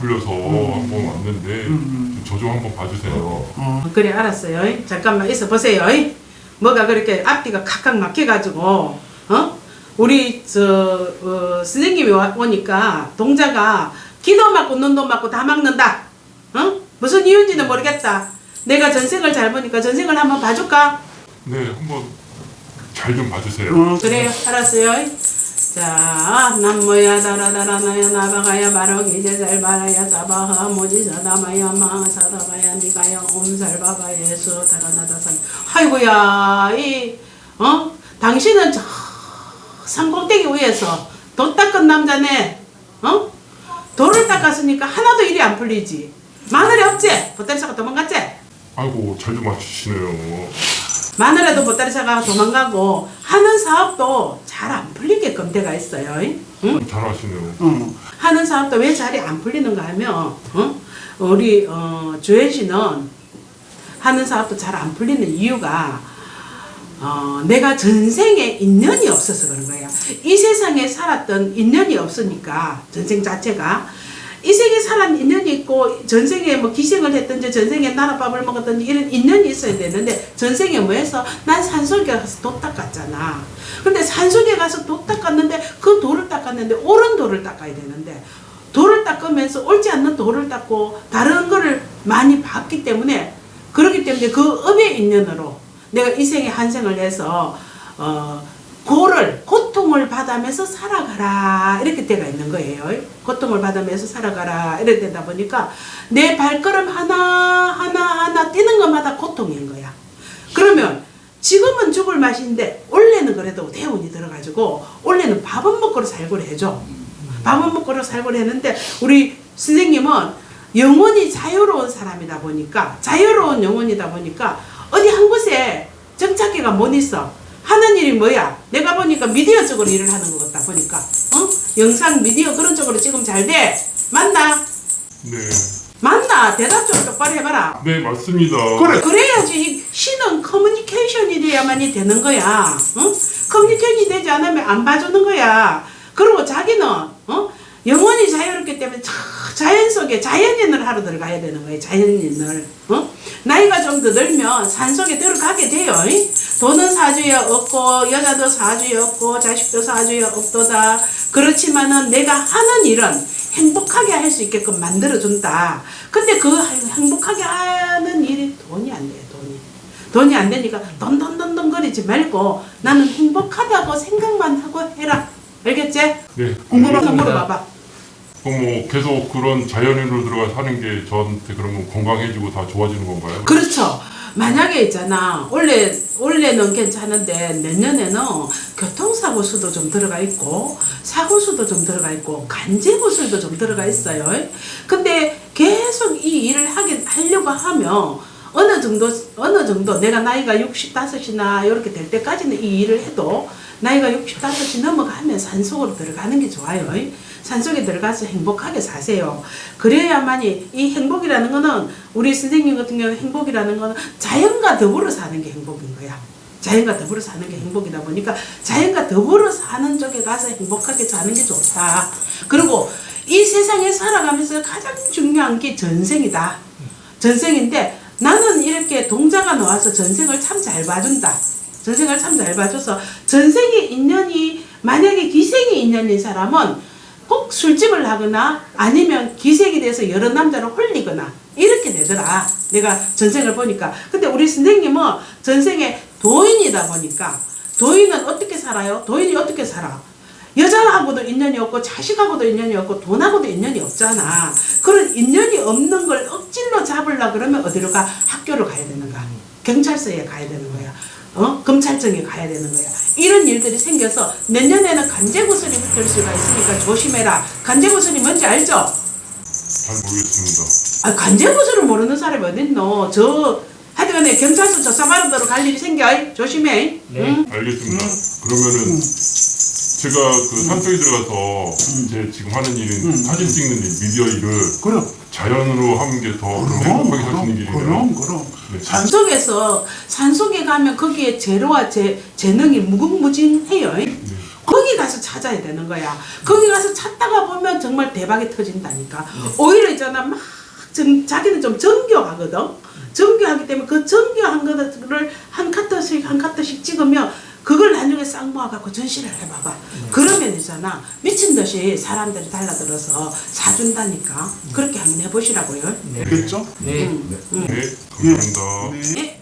풀려서 음. 한번 왔는데 음. 저좀 한번 봐주세요. 어. 그래 알았어요. 잠깐만 있어 보세요. 뭐가 그렇게 앞뒤가 각각 막혀가지고 어? 우리 저 어, 선생님이 와, 오니까 동자가 기도 맞고 눈도 맞고 다 막는다. 어? 무슨 이유인지는 모르겠다. 내가 전생을 잘 보니까 전생을 한번 봐줄까? 네, 한번 잘 좀 봐주세요. 어. 그래요. 알았어요. 자, 남모야 다라다라나야 나바가야 바로기 제잘 바라야 사바하 모지 사 다마야 마 사다바야 니가야 옴살바바 예수 다라나다산 아이고야 이 어? 당신은 저 산꼭대기 위에서 도 닦은 남자네 어? 돌을 닦았으니까 하나도 일이 안 풀리지 마늘이 없지? 보따리사가 도망갔지? 아이고 잘 좀 맞추시네요. 마늘에도 보따리사가 도망가고 하는 사업도 잘 안 풀리게끔 돼가 있어요. 응? 잘하시네요. 어. 하는 사업도 왜 잘이 안 풀리는가 하면 어? 우리 어, 조혜 씨는 하는 사업도 잘 안 풀리는 이유가 어, 내가 전생에 인연이 없어서 그런 거야. 이 세상에 살았던 인연이 없으니까 전생 자체가 이 세계 살았 인연이 있고 전생에 뭐 기생을 했든지 전생에 나라밥을 먹었든지 이런 인연이 있어야 되는데 전생에 뭐 해서 난 산속에 가서 도 닦았잖아. 근데 산속에 가서 도 닦았는데 그 돌을 닦았는데 옳은 돌을 닦아야 되는데 돌을 닦으면서 옳지 않는 돌을 닦고 다른 거를 많이 봤기 때문에 그렇기 때문에 그 업의 인연으로 내가 이 생에 한 생을 해서 어 고를 고 통을 받으면서 살아가라 이렇게 때가 있는 거예요. 고통을 받으면서 살아가라 이렇게 되다 보니까 내 발걸음 하나 하나 하나 뛰는 것마다 고통인 거야. 그러면 지금은 죽을 맛인데 원래는 그래도 대운이 들어가지고 원래는 밥은 먹고로 살고를 해줘. 밥은 먹고로 살고를 했는데 우리 선생님은 영혼이 자유로운 사람이다 보니까 자유로운 영혼이다 보니까 어디 한 곳에 정착기가 못 있어. 하는 일이 뭐야? 내가 보니까 미디어 쪽으로 일을 하는 것 같다 보니까 어? 영상 미디어 그런 쪽으로 지금 잘 돼. 맞나? 네, 맞나? 대답 좀 똑바로 해봐라. 네 맞습니다. 그래. 그래야지 이 신은 커뮤니케이션이 돼야만이 되는 거야. 어? 커뮤니케이션이 되지 않으면 안 봐주는 거야. 그리고 자기는 어? 영원히 자유롭기 때문에 자, 자연 속에 자연인을 하러 들어가야 되는 거예요. 자연인을. 어? 나이가 좀 더 들면 산 속에 들어가게 돼요. 이? 돈은 사주에 없고 여자도 사주에 없고 자식도 사주에 없도다. 그렇지만은 내가 하는 일은 행복하게 할 수 있게끔 만들어준다. 근데 그 행복하게 하는 일이 돈이 안 돼요, 돈이. 돈이 안 되니까 돈돈돈돈 거리지 말고 나는 행복하다고 생각만 하고 해라. 알겠지? 네, 궁금한 겁니다. 물어봐봐. 그럼 뭐 계속 그런 자연인으로 들어가 사는 게 저한테 그러면 건강해지고 다 좋아지는 건가요? 그렇죠. 만약에 있잖아. 원래 원래는 괜찮은데 내년에는 교통사고 수도 좀 들어가 있고 사고 수도 좀 들어가 있고 간제부 수도 좀 들어가 있어요. 근데 계속 이 일을 하긴 하려고 하면 어느 정도 어느 정도 내가 나이가 65이나 이렇게 될 때까지는 이 일을 해도 나이가 65이 넘어가면 산속으로 들어가는 게 좋아요. 산속에 들어가서 행복하게 사세요. 그래야만이 이 행복이라는 거는 우리 선생님 같은 경우 행복이라는 거는 자연과 더불어 사는 게 행복인 거야. 자연과 더불어 사는 게 행복이다 보니까 자연과 더불어 사는 쪽에 가서 행복하게 사는 게 좋다. 그리고 이 세상에 살아가면서 가장 중요한 게 전생이다. 전생인데 나는 이렇게 동자가 나와서 전생을 참 잘 봐준다. 전생을 참 잘 봐줘서 전생의 인연이 만약에 기생의 인연인 사람은 꼭 술집을 하거나 아니면 기색이 돼서 여러 남자를 홀리거나 이렇게 되더라. 내가 전생을 보니까. 근데 우리 선생님은 전생에 도인이다 보니까 도인은 어떻게 살아요? 도인이 어떻게 살아? 여자하고도 인연이 없고 자식하고도 인연이 없고 돈하고도 인연이 없잖아. 그런 인연이 없는 걸 억질로 잡으려 그러면 어디로 가? 학교로 가야 되는 거야. 경찰서에 가야 되는 거야. 어? 검찰청에 가야 되는 거야. 이런 일들이 생겨서 내년에는 간제구설이 붙을 수가 있으니까 조심해라. 간제구설이 뭔지 알죠? 잘 모르겠습니다. 아, 간제구설을 모르는 사람이 어딨노? 저 하여튼간에 경찰서 조사받으러 갈 일이 생겨. 이? 조심해. 네. 응? 알겠습니다. 그러면은 제가 그 산속에 들어가서 제 지금 하는 일은 사진 찍는 일, 미디어 일을 그럼. 자연으로 하는 게 더 그럼, 행복하게 살수 있는 그럼, 길이네요. 그럼, 그럼. 네. 산속에서 산속에 가면 거기에 재료와 재, 재능이 무궁무진해요. 이? 네. 거기 가서 찾아야 되는 거야. 거기 가서 찾다가 보면 정말 대박이 터진다니까. 오히려 있잖아 막 정, 자기는 좀 정교하거든. 정교하기 때문에 그 정교한 거를 한 카트씩 한 카트씩 찍으면 모아갖고 전시를 해봐봐. 그러면 있잖아 미친 듯이 사람들이 달라들어서 사준다니까. 그렇게 한번 해보시라고요. 알겠죠? 네, 감사합니다. 네. 예.